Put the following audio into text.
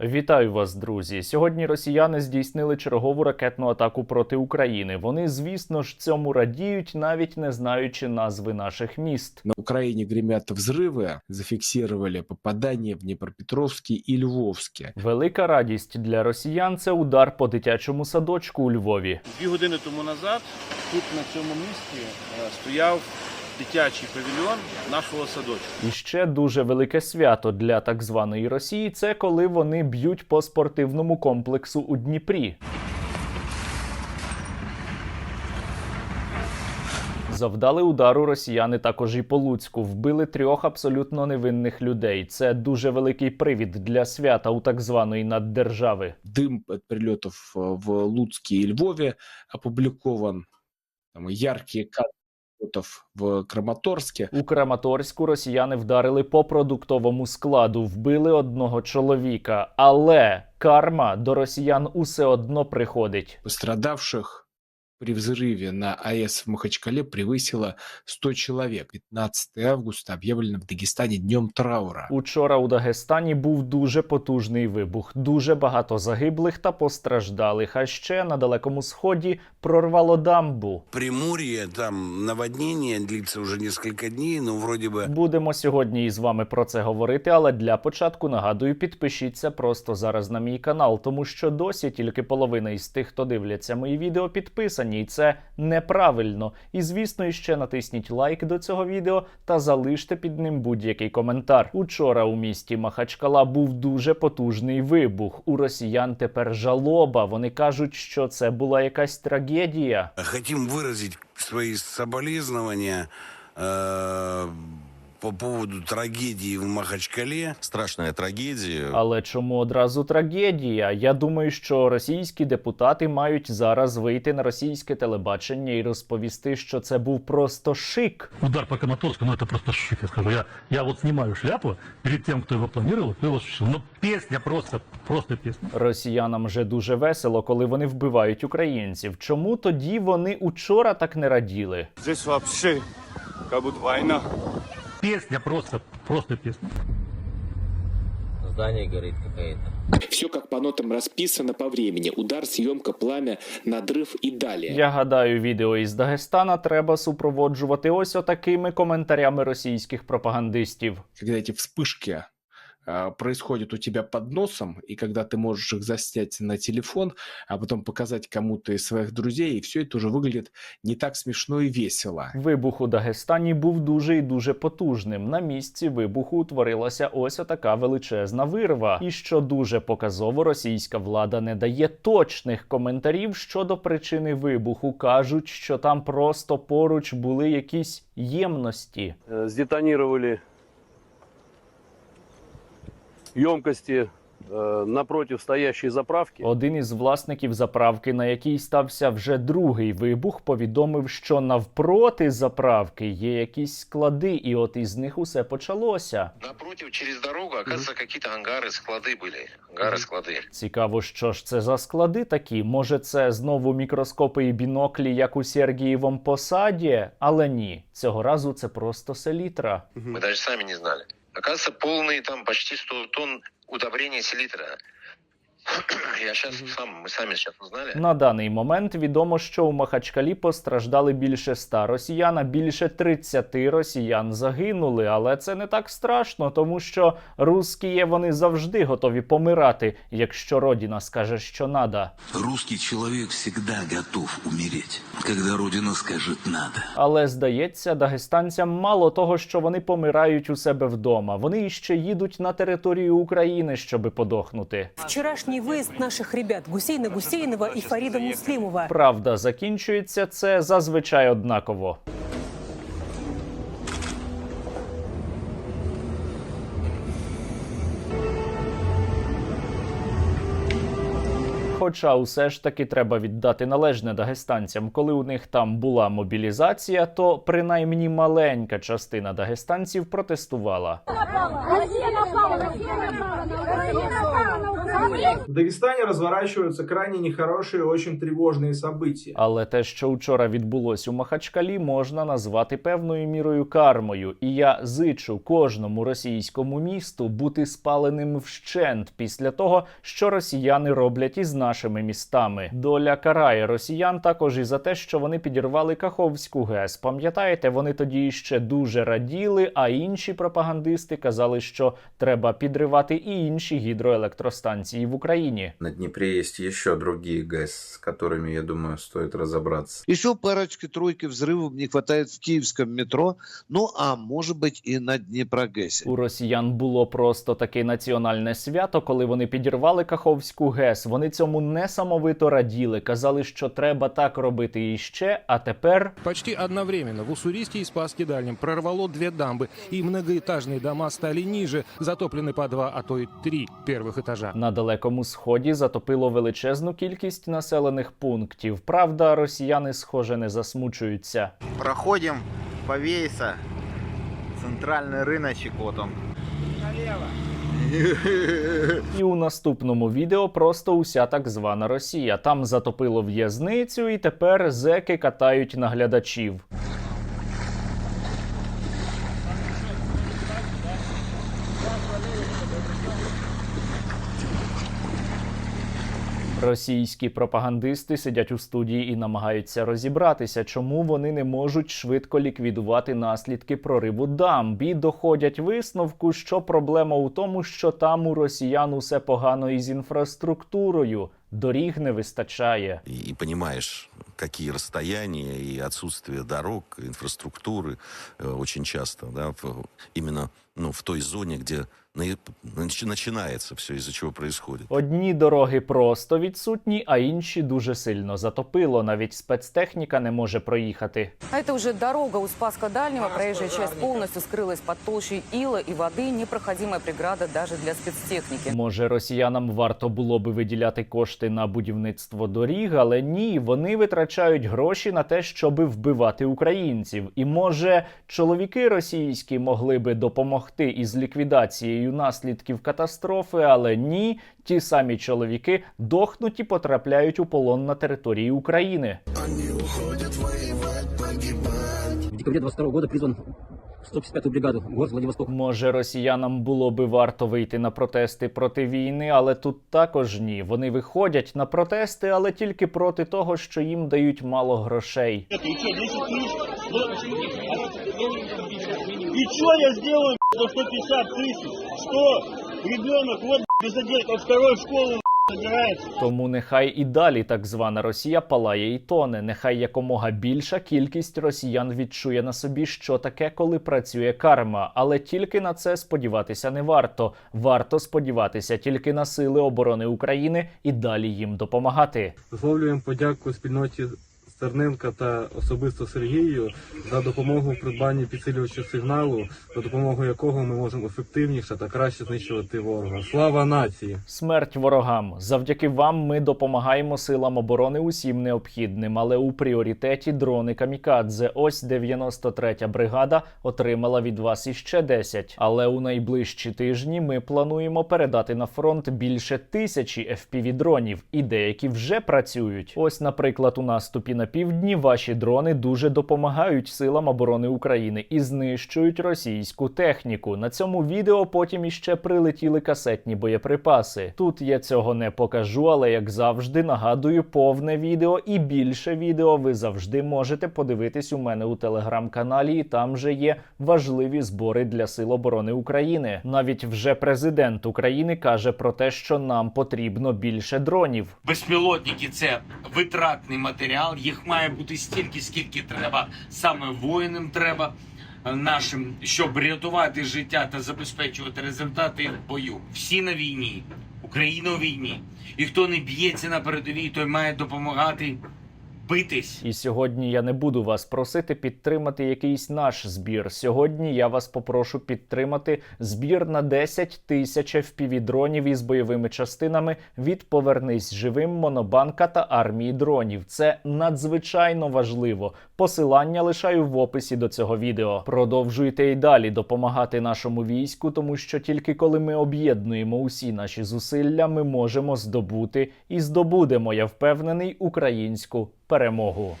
Вітаю вас, друзі. Сьогодні росіяни здійснили чергову ракетну атаку проти України. Вони, звісно ж, цьому радіють, навіть не знаючи назви наших міст. На Украине гремят взрывы, зафиксировали попадания в Днепропетровске и Львовске. Велика радість для росіян це удар по дитячому садочку у Львові. Дві години тому назад тут на цьому місці е, стояв дитячий павільйон нашого садочку. І ще дуже велике свято для так званої Росії це коли вони б'ють по спортивному комплексу у Дніпрі. Завдали удару росіяни також і по Луцьку. Вбили трьох абсолютно невинних людей. Це дуже великий привід для свята у так званої наддержави. Дым от прилетов э, в Луцке и Львове опубликован. Там яркие кадры прилетов в Краматорське У Краматорську росіяни вдарили по продуктовому складу, вбили одного чоловіка. Але карма до росіян усе одно приходить. Пострадавших при взрыве на АЭС в Махачкале превысило 100 человек. 15 августа объявлено в Дагестане днем траура. Учора у Дагестані був дуже потужний вибух, дуже багато загиблих та постраждалих. А ще на далекому сході прорвало дамбу. Приморье, там наводнение длится уже несколько дней, но вроде бы Будемо сьогодні із вами про це говорити, але для початку нагадую, підпишіться просто зараз на мій канал, тому що досі тільки половина із тих, хто дивляться мої відео, підписані, і це неправильно. І звісно, іще натисніть лайк до цього відео та залиште під ним будь-який коментар. Учора у місті Махачкала був дуже потужний вибух. У росіян тепер жалоба. Вони кажуть, що це була якась трагедія. хотим выразить свои соболезнования э, по поводу трагедии в Махачкале. страшная трагедия. Але чому одразу трагедія? Я думаю, що російські депутати мають зараз вийти на російське телебачення і розповісти, що це був просто шик. Удар по Краматорску, ну это просто шик, я скажу. Я, я вот снимаю шляпу перед тем, кто его планировал, кто его осуществил. Ну песня просто, просто песня. Росіянам вже дуже весело, коли вони вбивають українців. Чому тоді вони учора так не раділи? Здесь вообще как будто война. Песня просто, просто песня. Здание горит какая-то. Все как по нотам расписано по времени. Удар, съемка, пламя, надрыв и далее. Я гадаю, відео із Дагестана треба супроводжувати ось отакими коментарями російських пропагандистів. Когда эти вспышки а, происходят у тебя под носом, и когда ты можешь их заснять на телефон, а потом показать кому-то из своих друзей, и все это уже выглядит не так смешно и весело. Вибух у Дагестані був дуже і дуже потужним. На місці вибуху утворилася ось така величезна вирва. І що дуже показово, російська влада не дає точних коментарів щодо причини вибуху. кажуть, що там просто поруч були якісь ємності. э, сдетонировали емкости э, напротив стоящей заправки. Один із власників заправки, на якій стався вже другий вибух, повідомив, що навпроти заправки є якісь склади, і от із них усе почалося. Напротив, через дорогу, оказывается, какие-то ангары, склады были. Ангары, склады. Цікаво, що ж це за склади такі? Може, це знову мікроскопи і біноклі, як у Сергієвому посаді? Але ні, цього разу це просто селітра. Мы даже сами не знали. Оказывается, полные там почти 100 тонн удобрения селитра. Я сейчас сам, мы сами сейчас узнали. На даний момент відомо, що у Махачкалі постраждали більше 100 росіян, а більше 30 росіян загинули. Але це не так страшно, тому що русські вони завжди готові помирати, якщо родина скаже, що надо. Русский человек всегда готов умереть, когда Родина скажет «надо». Але здається, дагестанцям мало того, що вони помирають у себе вдома. Вони іще їдуть на територію України, щоби подохнути. Вчерашний выезд наших ребят Гусейна Гусейнова и Фарида Муслимова Правда, закінчується це зазвичай однаково. Хоча усе ж таки треба віддати належне дагестанцям, коли у них там була мобілізація, то принаймні маленька частина дагестанців протестувала. Россия напала! Россия напала! Россия напала! В Дагестане разворачиваются крайне нехорошие и очень тревожные события. Але те, що вчора відбулось у Махачкалі, можна назвати певною мірою кармою. І я зичу кожному російському місту бути спаленим вщент після того, що росіяни роблять із нашими містами. Доля карає росіян також і за те, що вони підірвали Каховську ГЕС. Пам'ятаєте, вони тоді ще дуже раділи, а інші пропагандисти казали, що треба підривати і інші гідроелектростанції в Україні. На Днепре есть еще другие ГЭС, с которыми, я думаю, стоит разобраться. Еще парочки-тройки взрывов не хватает в киевском метро, ну а может быть и на Днепрогэсе. У росіян було просто таке національне свято, коли вони підірвали Каховську ГЕС. Вони цьому несамовито раділи, казали, що треба так робити іще. А тепер Почти одновременно в Уссурийске и Спасске Дальнем прорвало две дамбы, и многоэтажные дома стали ниже, затоплены по два, а то и три первых этажа. на далекому сході затопило величезну кількість населених пунктів. Правда, росіяни, схоже, не засмучуються. Проходим по Вейса, центральный рыночек вот он. І у наступному відео просто уся так звана Росія. Там затопило в'язницю, і тепер зеки катають наглядачів. Російські пропагандисти сидять у студії і намагаються розібратися, чому вони не можуть швидко ліквідувати наслідки прориву дамб і доходять висновку, що проблема у тому, що там у росіян усе погано із інфраструктурою. Доріг не вистачає. и понимаешь, какие расстояния и отсутствие дорог, инфраструктуры э, очень часто, да, в- именно ну, в той зоне, где на- нач- начинается все, из-за чего происходит. Одні дороги просто відсутні, а інші дуже сильно затопило. Навіть спецтехніка не може проїхати. А это уже дорога у Спаска Дальнего. Проезжая часть полностью скрылась под толщей ила и воды. Непроходимая преграда даже для спецтехники. Може, росіянам варто було би виділяти кошти на будівництво доріг, але ні, вони витрачають гроші на те, щоби вбивати українців. І може, чоловіки російські могли би допомогти із ліквідацією наслідків катастрофи, але ні, ті самі чоловіки дохнуть і потрапляють у полон на території України. В декабре 22 года призван 155-ю бригаду, город Владивосток. Може, росіянам було би варто вийти на протести проти війни, але тут також ні. Вони виходять на протести, але тільки проти того, що їм дають мало грошей. И что я сделаю за 150 тысяч? Что? Ребенок вот без одежды, во второй школы собирается. Тому нехай і далі так звана Росія палає і тоне. Нехай якомога більша кількість росіян відчує на собі, що таке, коли працює карма. Але тільки на це сподіватися не варто. Варто сподіватися тільки на сили оборони України і далі їм допомагати. Висловлюємо подяку спільноті Стерненка та особисто Сергію за допомогу в придбанні сигналу, за допомогою якого ми можемо ефективніше та краще знищувати ворога. Слава нації! Смерть ворогам. Завдяки вам ми допомагаємо силам оборони усім необхідним, але у пріоритеті дрони камікадзе. Ось 93-я бригада отримала від вас іще 10. Але у найближчі тижні ми плануємо передати на фронт більше тисячі fpv дронів, і деякі вже працюють. Ось, наприклад, у наступі на півдні ваші дрони дуже допомагають силам оборони України і знищують російську техніку. На цьому відео потім іще прилетіли касетні боєприпаси. Тут я цього не покажу, але як завжди нагадую, повне відео і більше відео ви завжди можете подивитись у мене у телеграм-каналі. І там же є важливі збори для сил оборони України. Навіть вже президент України каже про те, що нам потрібно більше дронів. Безпілотники це витратний матеріал. Їх має бути стільки, скільки треба. Саме воїнам треба е, нашим, щоб рятувати життя та забезпечувати результати бою. Всі на війні, Україна у війні. І хто не б'ється на передовій, той має допомагати битись. І сьогодні я не буду вас просити підтримати якийсь наш збір. Сьогодні я вас попрошу підтримати збір на 10 тисяч FPV-дронів із бойовими частинами від Повернись живим Монобанка та армії дронів. Це надзвичайно важливо. Посилання лишаю в описі до цього відео. Продовжуйте і далі допомагати нашому війську, тому що тільки коли ми об'єднуємо усі наші зусилля, ми можемо здобути і здобудемо, я впевнений, українську перемогу.